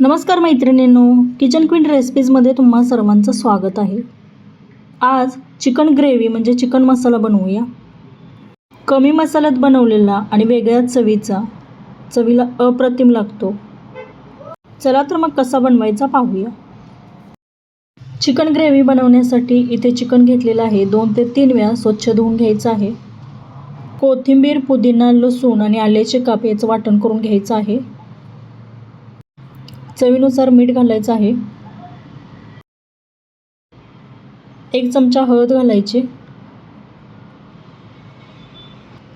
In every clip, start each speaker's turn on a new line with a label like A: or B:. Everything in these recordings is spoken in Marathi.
A: नमस्कार मैत्रिणींनो किचन क्वीन रेसिपीजमध्ये तुम्हा सर्वांचं स्वागत आहे. आज चिकन ग्रेव्ही म्हणजे चिकन मसाला बनवूया. कमी मसाल्यात बनवलेला आणि वेगळ्या चवीचा चवीला अप्रतिम लागतो. चला तर मग कसा बनवायचा पाहूया. चिकन ग्रेव्ही बनवण्यासाठी इथे चिकन घेतलेलं आहे. दोन ते तीन वेळा स्वच्छ धुवून घ्यायचं आहे. कोथिंबीर पुदिना लसूण आणि आल्याचे काप याचं वाटण करून घ्यायचं आहे. चवीनुसार मीठ घालायचं आहे. एक चमचा हळद घालायची.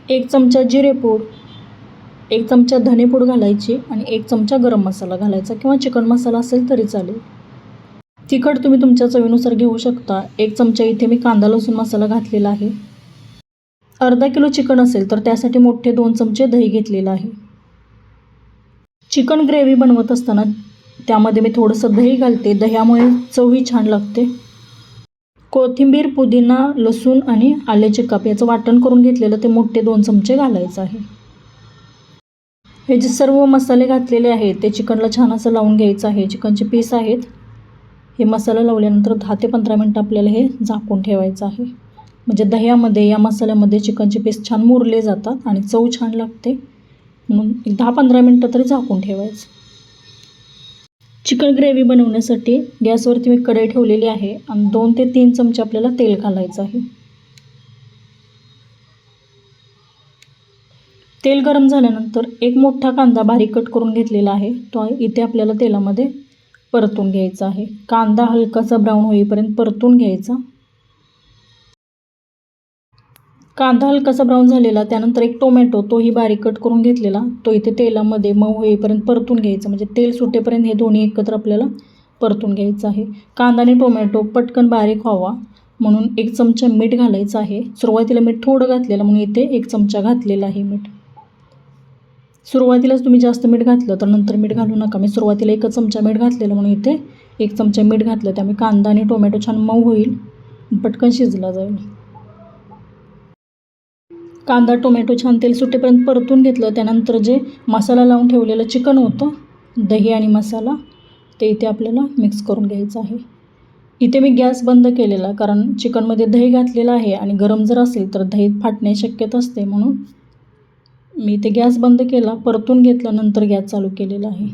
A: एक चमचा जिरेपूड एक चमचा धनेपूड घालायची आणि एक चमचा गरम मसाला घालायचा किंवा चिकन मसाला असेल तरी चालेल. तिखट तुम्ही तुमच्या चवीनुसार घेऊ शकता. एक चमचा इथे मी कांदा लसूण मसाला घातलेला आहे. अर्धा किलो चिकन असेल तर त्यासाठी मोठे दोन चमचे दही घेतलेलं आहे. चिकन ग्रेव्ही बनवत असताना त्यामध्ये मी थोडंसं दही घालते. दह्यामुळे चवही छान लागते. कोथिंबीर पुदिना लसूण आणि आल्याचे काप याचं वाटण करून घेतलेलं ते मोठे दोन चमचे घालायचं आहे. हे जे सर्व मसाले घातलेले आहेत ते चिकनला छान असं लावून घ्यायचं आहे. चिकनचे पीस आहेत. हे मसाला लावल्यानंतर दहा ते पंधरा मिनटं आपल्याला हे झाकून ठेवायचं आहे. म्हणजे दह्यामध्ये या मसाल्यामध्ये चिकनचे पीस छान मुरले जातात आणि चव छान लागते. म्हणून एक दहा पंधरा मिनटं तरी झाकून ठेवायचं. चिकन ग्रेव्ही बनवण्यासाठी गॅसवरती मी कढई ठेवलेली आहे आणि दोन ते तीन चमचे आपल्याला तेल घालायचं आहे. तेल गरम झाल्यानंतर एक मोठा कांदा बारीक कट करून घेतलेला आहे. तो इथे आपल्याला तेलामध्ये परतून घ्यायचा आहे. कांदा हलकासा ब्राऊन होईपर्यंत परतून घ्यायचा. कांदा हलकासा ब्राऊन झालेला त्यानंतर एक टोमॅटो तोही बारीक कट करून घेतलेला. तो इथे तेलामध्ये मऊ होईपर्यंत परतून घ्यायचा. म्हणजे तेल सुटेपर्यंत हे दोन्ही एकत्र आपल्याला परतून घ्यायचं आहे. कांदा आणि टोमॅटो पटकन बारीक व्हावा. म्हणून एक चमचा मीठ घालायचं आहे. सुरुवातीला मीठ थोडं घातलेलं म्हणून इथे एक चमचा घातलेला आहे मीठ. सुरुवातीलाच तुम्ही जास्त मीठ घातलं तर नंतर मीठ घालू नका. मी सुरुवातीला एकच चमचा मीठ घातलेलं म्हणून इथे एक चमचा मीठ घातलं. त्यामुळे कांदा आणि टोमॅटो छान मऊ होईल. पटकन शिजला जाईल. कांदा टोमॅटो छान तेल सुटेपर्यंत परतून घेतलं. त्यानंतर जे मसाला लावून ठेवलेलं चिकन होतं दही आणि मसाला ते इथे आपल्याला मिक्स करून घ्यायचं आहे. इथे मी गॅस बंद केलेला कारण चिकनमध्ये दही घातलेलं आहे आणि गरम जर असेल तर दही फाटण्याची शक्यता असते म्हणून मी इथे गॅस बंद केला परतून घेतल्यानंतर गॅस चालू केलेला आहे.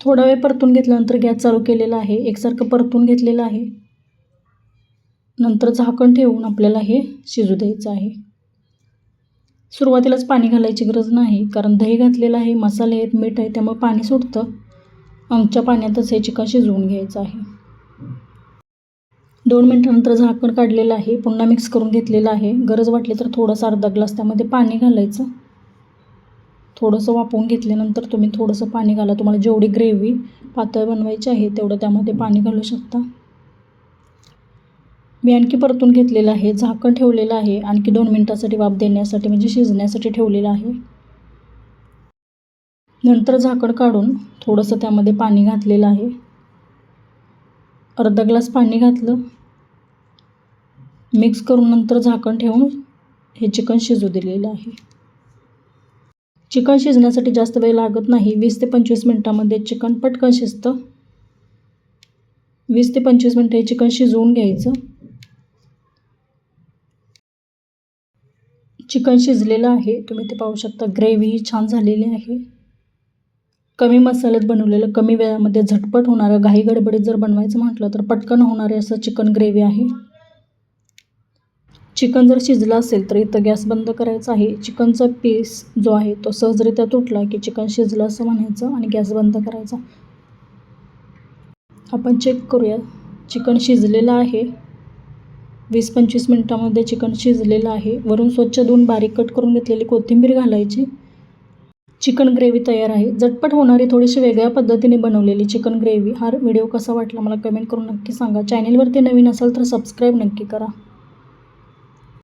A: थोडा वेळ परतून घेतल्यानंतर गॅस चालू केलेला आहे. एकसारखं परतून घेतलेलं आहे. नंतर झाकण ठेवून आपल्याला हे शिजू द्यायचं आहे. सुरुवातीलाच पाणी घालायची गरज नाही कारण दही घातलेलं आहे मसाले आहेत मीठ आहे त्यामुळे पाणी सुटतं. अंगच्या पाण्यातच हे चिकन शिजवून घ्यायचं आहे. दोन मिनटानंतर झाकण काढलेलं आहे पुन्हा मिक्स करून घेतलेलं आहे. गरज वाटली तर थोडंसं अर्धा ग्लास त्यामध्ये पाणी घालायचं. थोडंसं वापरून घेतल्यानंतर तुम्ही थोडंसं पाणी घाला. तुम्हाला जेवढी ग्रेव्ही पातळ बनवायची आहे तेवढं त्यामध्ये पाणी घालू शकता. मी आणखी परतून घेतलेलं आहे झाकण ठेवलेलं आहे आणखी दोन मिनटासाठी वाफ देण्यासाठी म्हणजे शिजण्यासाठी ठेवलेलं आहे. नंतर झाकण काढून थोडंसं त्यामध्ये पाणी घातलेलं आहे. अर्धा ग्लास पाणी घातलं. मिक्स करून नंतर झाकण ठेवून हे चिकन शिजू दिलेलं आहे. चिकन शिजण्यासाठी जास्त वेळ लागत नाही. वीस ते पंचवीस मिनटामध्ये चिकन पटकन शिजतं. वीस ते पंचवीस मिनटं हे चिकन शिजवून घ्यायचं. चिकन शिजलेलं आहे. तुम्ही ते पाहू शकता. ग्रेव्ही छान झालेली आहे. कमी मसाल्यात बनवलेलं कमी वेळामध्ये झटपट होणारं घाई गडबडीत जर बनवायचं म्हटलं तर पटकन होणारे असं चिकन ग्रेव्ही आहे. चिकन जर शिजलं असेल तर इथं गॅस बंद करायचा आहे. चिकनचा पीस जो आहे तो सहजरित्या तुटला की चिकन शिजलं असं म्हणायचं आणि गॅस बंद करायचा. आपण चेक करूया. चिकन शिजलेलं आहे. वीस पंचवीस मिनटामध्ये चिकन शिजलेलं आहे. वरून स्वच्छ धुवून बारीक कट करून घेतलेली कोथिंबीर घालायची. चिकन ग्रेव्ही तयार आहे. झटपट होणारी थोडीशी वेगळ्या पद्धतीने बनवलेली चिकन ग्रेव्ही. हा व्हिडिओ कसा वाटला मला कमेंट करून नक्की सांगा. चॅनेलवरती नवीन असाल तर सबस्क्राईब नक्की करा.